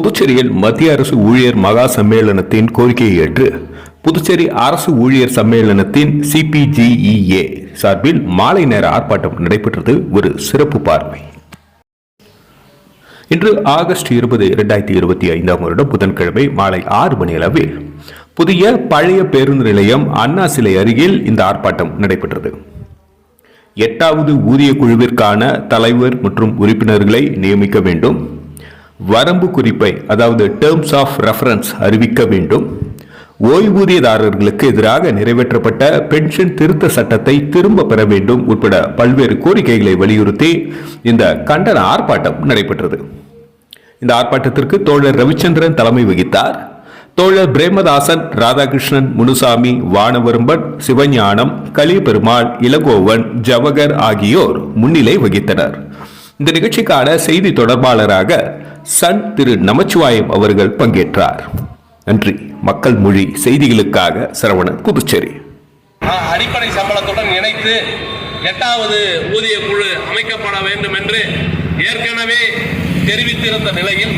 புதுச்சேரியில் மத்திய அரசு ஊழியர் மகா சம்மேளனத்தின் கோரிக்கையை ஏற்று புதுச்சேரி அரசு ஊழியர் சம்மேளனத்தின் சிபிஜிஇஏ சார்பில் மாலை நேர ஆர்ப்பாட்டம் நடைபெற்றது. ஒரு சிறப்பு பார்வை. இன்று ஆகஸ்ட் இருபது இரண்டாயிரத்தி இருபத்தி ஐந்தாம் வருடம் புதன்கிழமை மாலை ஆறு மணி அளவில் புதிய பழைய பேருந்து நிலையம் அண்ணா சிலை அருகில் இந்த ஆர்ப்பாட்டம் நடைபெற்றது. எட்டாவது ஊதிய குழுவிற்கான தலைவர் மற்றும் உறுப்பினர்களை நியமிக்க வேண்டும். வரம்பு குறிப்பை அதாவது டேர்ம்ஸ் ஆஃப் ரெஃபரன்ஸ் அறிவிக்க வேண்டும். ஓய்வூதியதாரர்களுக்கு எதிராக நிறைவேற்றப்பட்ட பென்ஷன் திருத்த சட்டத்தை திரும்ப பெற வேண்டும் உட்பட பல்வேறு கோரிக்கைகளை வலியுறுத்தி இந்த கண்டன ஆர்ப்பாட்டம் நடைபெற்றது. இந்த ஆர்ப்பாட்டத்திற்கு தோழர் ரவிச்சந்திரன் தலைமை வகித்தார். தோழர் பிரேமதாசன் ராதாகிருஷ்ணன் முனுசாமி வானவரும்பன் சிவஞானம் கலிபெருமாள் இளங்கோவன் ஜவகர் ஆகியோர் முன்னிலை வகித்தனர். இந்த நிகழ்ச்சிக்கான செய்தி தொடர்பாளராக சன் திரு நமச்சிவாயம் அவர்கள் பங்கேற்றார். நன்றி. மக்கள் மொழி செய்திகளுக்காக சரவணன் புதுச்சேரி. அடிப்படை சம்பளத்துடன் இணைத்து எட்டாவது ஊதிய குழு அமைக்கப்பட வேண்டும் என்று ஏற்கனவே தெரிவித்திருந்த நிலையில்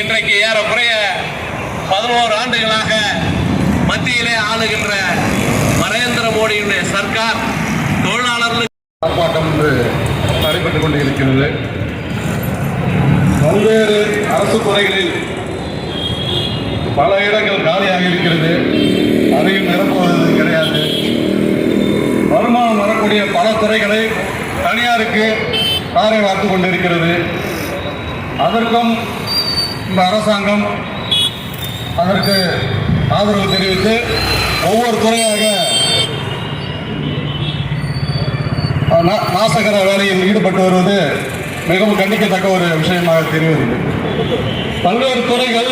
இன்றைக்கு ஏறக்குறைய பதினோரு ஆண்டுகளாக மத்தியிலே ஆளுகின்ற நரேந்திர மோடியினுடைய சர்க்கார் தொழிலாளர்களுக்கு ஆர்ப்பாட்டம் என்று நடைபெற்றுக் கொண்டு இருக்கிறது பல்வேறு அரசு துறைகளில் பல இடங்கள் காலியாக இருக்கிறது. அதையும் நிரப்புவது கிடையாது. வருமானம் வரக்கூடிய பல துறைகளை தனியாருக்கு தாரை வார்த்து கொண்டிருக்கிறது. அதற்கும் இந்த அரசாங்கம் அதற்கு ஆதரவு தெரிவித்து ஒவ்வொரு துறையாக நா- நாசகர வேலையில் ஈடுபட்டு வருவது மிகவும் கண்டிக்கத்தக்க ஒரு விஷயமாக தெரிகிறது பல்வேறு துறைகள்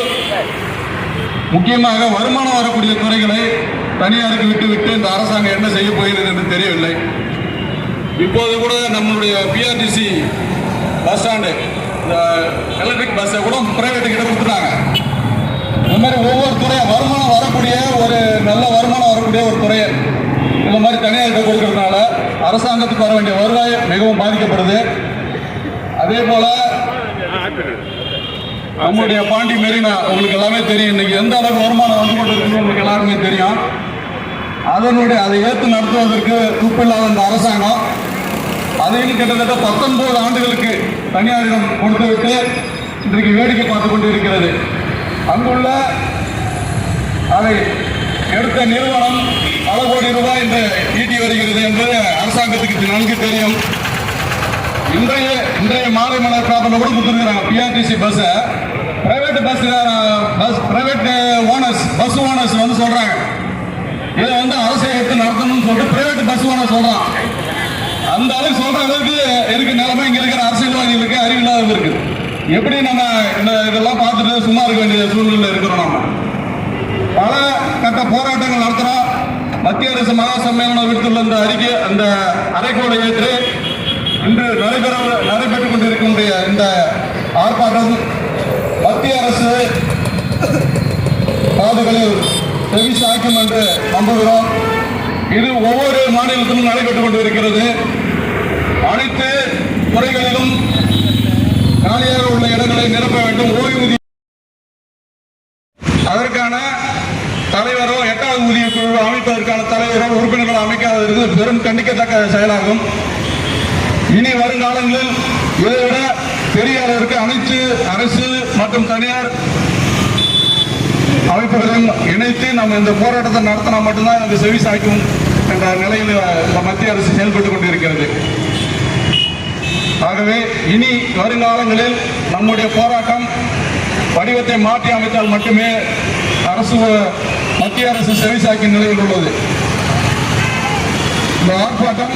முக்கியமாக வருமானம் வரக்கூடிய துறைகளை தனியாருக்கு விட்டுவிட்டு இந்த அரசாங்கம் என்ன செய்ய போகிறது என்று தெரியவில்லை. இப்போது கூட நம்மளுடைய பிஆர்டிசி பஸ் ஸ்டாண்டு இந்த எலக்ட்ரிக் பஸ்ஸை கூட பிரைவேட்டுக்கிட்ட கொடுத்துட்டாங்க. இந்த மாதிரி ஒவ்வொரு துறையும் வருமானம் வரக்கூடிய ஒரு நல்ல வருமானம் வரக்கூடிய ஒரு துறையை இந்த மாதிரி தனியார்கிட்ட கொடுக்கறதுனால அரசாங்கத்துக்கு வர வேண்டிய வருவாய் மிகவும் பாதிக்கப்படுது. அதே போல நம்முடைய பாண்டி மெரினா உங்களுக்கு எல்லாமே தெரியும். இன்னைக்கு எந்த அளவுக்கு வருமானம் வந்து கொண்டிருக்குன்னு உங்களுக்கு எல்லாருமே தெரியும். அதனுடைய அதை ஏற்று நடத்துவதற்கு துப்பில்லாத இந்த அரசாங்கம் அதையும் கிட்டத்தட்ட பத்தொன்பது ஆண்டுகளுக்கு தனியாரிடம் கொடுத்துவிட்டு இன்றைக்கு வேடிக்கை பார்த்து கொண்டு இருக்கிறது அங்குள்ள அதை எடுத்த நிறுவனம் பல கோடி ரூபாய் இன்று ஈட்டி வருகிறது என்பது அரசாங்கத்துக்கு நன்கு தெரியும். இன்றைய இன்றைய மாலை மலர் பேப்பர்ல கூட கொடுத்துருக்காங்க பிஆர்டிசி பஸ்ஸை private bus bus private owners bus owners வந்து சொல்றாங்க. இதை வந்து அரசை எடுத்து நடத்தணும்னு சொல்லிட்டு பிரைவேட் பஸ் ஓனர் சொல்றான். அந்த அளவுக்கு சொல்ற அளவுக்கு இருக்கு நிலைமை. இங்க இருக்கிற அரசியல்வாதிகளுக்கு அறிவில்லாத இருக்கு. எப்படி நம்ம இந்த இதெல்லாம் பார்த்துட்டு சும்மா இருக்க வேண்டிய சூழ்நிலை இருக்கிறோம் நம்ம? பல கட்ட போராட்டங்கள் நடத்துறோம். மத்திய அரசு மகா சம்மேளனம் விடுத்துள்ள இந்த அறிக்கை அந்த அறைக்கோளை ஏற்று இன்று நடைபெற நடைபெற்றுக் கொண்டிருக்கின்ற இந்த ஆர்ப்பாட்டம் மத்திய அரசு காதுகளில் செவி சாய்க்கும் என்று நம்புகிறோம். இது ஒவ்வொரு மாநிலத்திலும் நடைபெற்றுக் கொண்டிருக்கிறது. அனைத்து துறைகளிலும் காலியாக உள்ள இடங்களை நிரப்ப வேண்டும். ஓய்வூதிய அதற்கான தலைவரோ எட்டாவது ஊதிய குழு அமைப்பதற்கான தலைவரோ உறுப்பினர்கள் அமைக்காதது பெரும் கண்டிக்கத்தக்க செயலாகும். இனி வருங்காலங்களில் இதை விட பெரிய அளவிற்கு அனைத்து அரசு மற்றும் தனியார் அமைப்புகளையும் இணைத்து நம்ம இந்த போராட்டத்தை நடத்தினா மட்டும்தான் எனக்கு செவி சாய்க்கும் என்ற நிலையில் இந்த மத்திய அரசு செயல்பட்டுக் கொண்டிருக்கிறது. ஆகவே இனி வருங்காலங்களில் நம்முடைய போராட்டம் வடிவத்தை மாற்றி அமைத்தால் மட்டுமே அரசு மத்திய அரசு செவிசாக்கிய நிலையில் உள்ளது. இந்த ஆர்ப்பாட்டம்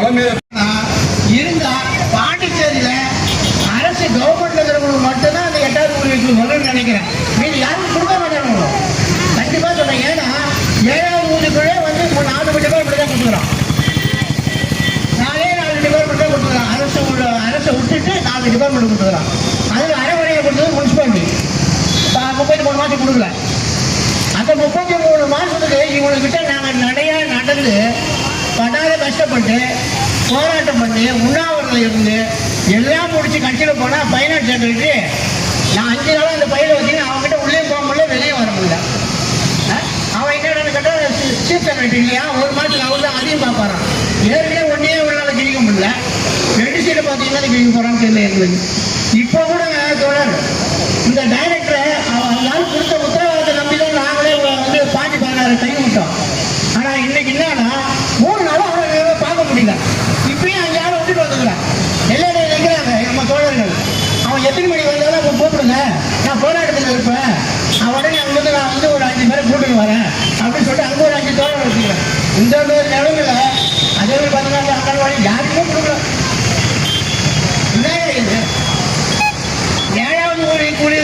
தலைமை இருந்தா பாண்டிச்சேரியில அரசு கவர்மெண்ட் இருக்கிறவங்களுக்கு மட்டும்தான் அந்த எட்டாவது ஊழியர்கள் சொல்லணும்னு நினைக்கிறேன். மீது யாரும் கொடுக்க மாட்டாங்க. கண்டிப்பா சொல்றேன். ஏன்னா ஏழாவது ஊழியர்களே வந்து இப்போ நாலு மணி பேர் இப்படி தான் கொடுக்குறோம் நாலே நாலு டிபார்ட்மெண்ட் தான் கொடுத்துருக்கான் அரசு அரசை விட்டுட்டு நாலு டிபார்ட்மெண்ட் கொடுத்துருக்கான் அதில் அரைவரையை கொடுத்தது முனிசிபாலிட்டி முப்பத்தி மூணு மாதம் கொடுக்கல. அந்த முப்பத்தி மூணு மாசத்துக்கு இவங்ககிட்ட கஷ்டப்பட்டு போராட்டம் பண்ணி உண்ணாவிரதம் இருந்து எல்லாம் முடிச்சு கட்சியில் போனால் ஃபைனான்ஸ் செக்ரட்டரி நான் அஞ்சு நாளாக அந்த பையில வச்சுன்னு அவங்ககிட்ட உள்ளே போக முடியல வெளியே வர முடியல. அவன் என்னன்னு கேட்டால் சீஃப் செக்ரட்டரி இல்லையா? ஒரு மாதத்துக்கு அவர் தான் அதையும் பார்ப்பாரான் ஏற்கனவே ஒன்றே ஒரு நாள் கிழிக்க முடியல. ரெண்டு சீட்டை பார்த்தீங்கன்னா கிழிக்க போகிறான்னு தெரியல எங்களுக்கு இப்போ கூட தோழர் இந்த டைரக்டரை அவன் எல்லாரும் கொடுத்த உத்தரவாதத்தை நம்பி தான் நாங்களே வந்து பாண்டி பதினாறு கை விட்டோம் ஆனால் இன்னைக்கு என்னன்னா மூணு நாளும் அவனை பார்க்க முடியல இப்பயும் அங்கே யாரும் விட்டுட்டு வந்துக்கிறான் எல்லாரும் நிற்கிறாங்க நம்ம தோழர்கள் அவன் எத்தனை மணிக்கு வந்தாலும் அப்போ கூப்பிடுங்க நான் போராட்டத்தில் இருப்பேன் அவன் உடனே அங்கிருந்து நான் வந்து ஒரு பண்ணி வரேன் அப்படின்னு சொல்லிட்டு அங்கே ஒரு அஞ்சு தோழர் வச்சுக்கிறேன். இந்த மாதிரி நிலவுல அதே மாதிரி பார்த்தீங்கன்னா அங்கன்வாடி யாருக்குமே கொடுக்கல. என்னங்க ஏழாவது ஊழிய கூலி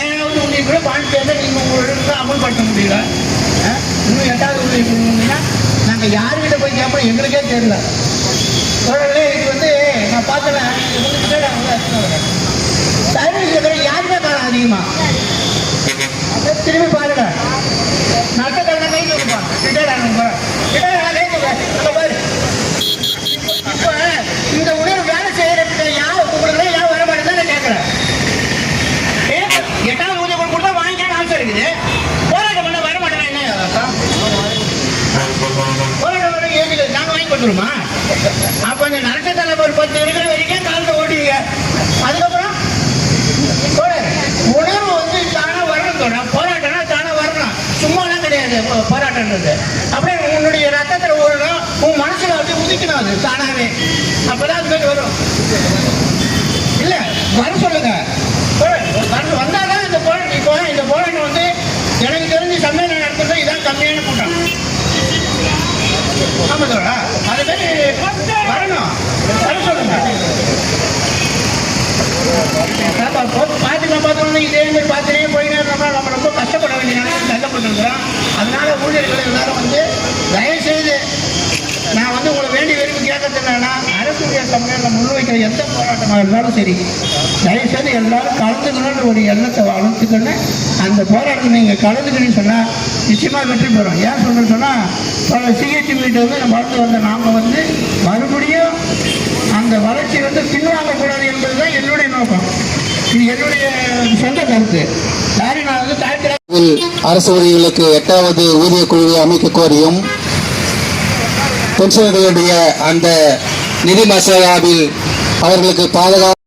ஏழாவது ஊழிய கூட பாண்டிச்சேரியில் நீங்கள் உங்களுக்கு அமல்படுத்த முடியல. இன்னும் எட்டாவது ஊழிய கொடுங்கன்னா நாங்கள் யாருக்கிட்ட போய் கேட்போம் எங்களுக்கே தெரியல. தொடர்களே இது வந்து நான் பார்த்தேன். சர்வீஸ் யாருமே காணும் அதிகமாக திரும்பி பாருங்க. வந்துருமா அப்ப அப்போ இந்த நரட்ட தலைவர் பத்து இருக்கிற வரைக்கும் காலத்தை ஓட்டுவீங்க அதுக்கப்புறம் தோழர், உணர்வு வந்து தானா வரணும் போராட்டம்னா தானா வரணும். சும்மாலாம் கிடையாது. போராட்டம்ன்றது. அப்படியே உன்னுடைய ரத்தத்துல ஓடணும் உன் மனசுல வந்து உதிக்கணும் அது தானாவே. அப்பதான் அது மாதிரி வரும். இல்ல வர சொல்லுங்க. வந்தாதான் இந்த போராட்டம் இப்போ இந்த போராட்டம் வந்து எனக்கு தெரிஞ்சு சம்மேளனம் நடத்துறது இதான் கம்மியான கூட்டம். ஆமாம் தோழா வரணும் வர சொல்லுங்க பாப்பா, போ- பாத்துக்க பார்த்தோம்னா இதே மாதிரி பார்த்துட்டே போயினே இருந்தோம்னா நம்ம ரொம்ப கஷ்டப்பட வேண்டிய நிலைமைக்கு தள்ளப்பட்டிருக்கிறோம் அதனால ஊழியர்கள் எல்லாரும் வந்து தயவு செய்து நான் வந்து உங்களை வேண்டி விரும்பி கேட்கறது என்னன்னா அரசு ஊழியர் சம்மேளனம் முன்வைக்கிற எந்த போராட்டமாக இருந்தாலும் சரி தயவுசெய்து எல்லாரும் கலந்துக்கணும்னு ஒரு எண்ணத்தை வளர்த்துக்கணும் அந்த போராட்டம் நீங்கள் கலந்துக்கணும்னு சொன்னால் நிச்சயமாக வெற்றி பெறும். ஏன் சொல்கிறேன்னு சொன்னால் சிஹெச்சி மீட்டை வந்து நம்ம வளர்ந்து வந்த நாம் வந்து மறுபடியும் அந்த வளர்ச்சி வந்து பின்வாங்கக்கூடாது என்பது தான் என்னுடைய நோக்கம். இது என்னுடைய சொந்த கருத்து. சாரி நான் வந்து தாய்த்திர அரசு ஊழியர்களுக்கு எட்டாவது ஊதிய குழுவை அமைக்க கோரியும் பென்ஷனர்களுடைய அந்த நிதி மசோதாவில் அவர்களுக்கு பாதுகாப்பு